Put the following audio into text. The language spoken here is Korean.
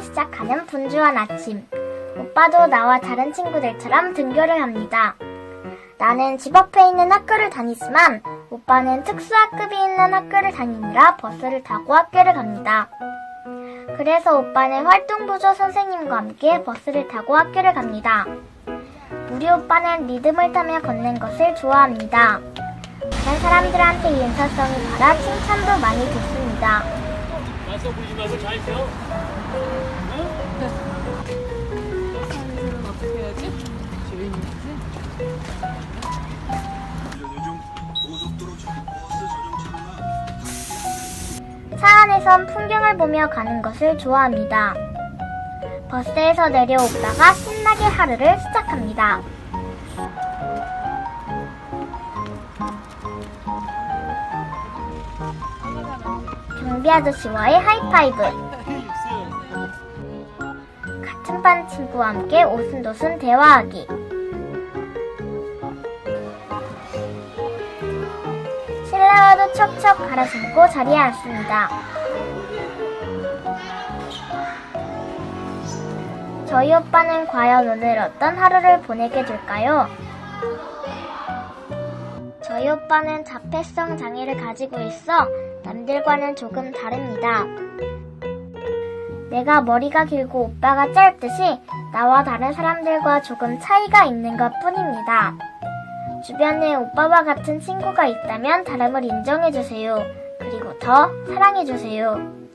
하는 분주한 아침. 오빠도 나와 다른 친구들처럼 등교를 합니다. 나는 집 앞에 있는 학교를 다니지만 오빠는 특수학급이 있는 학교를 다니느라 버스를 타고 학교를 갑니다. 그래서 오빠는 활동부조 선생님과 함께 버스를 타고 학교를 갑니다. 우리 오빠는 리듬을 타며 걷는 것을 좋아합니다. 다른 사람들한테 인사성이 바라 칭찬도 많이 듣습니다. 맞서 보이지 말고 잘 펴. 사 차 안에선 풍경을 보며 가는 것을 좋아합니다. 버스에서 내려오다가 신나게 하루를 시작합니다. 경비 아저씨와의 하이파이브. 같은 반 친구와 함께 오순도순 대화하기. 실내화도 척척 갈아 신고 자리에 앉습니다. 저희 오빠는 과연 오늘 어떤 하루를 보내게 될까요? 저희 오빠는 자폐성 장애를 가지고 있어 남들과는 조금 다릅니다. 내가 머리가 길고 오빠가 짧듯이 나와 다른 사람들과 조금 차이가 있는 것 뿐입니다. 주변에 오빠와 같은 친구가 있다면 다름을 인정해주세요. 그리고 더 사랑해주세요.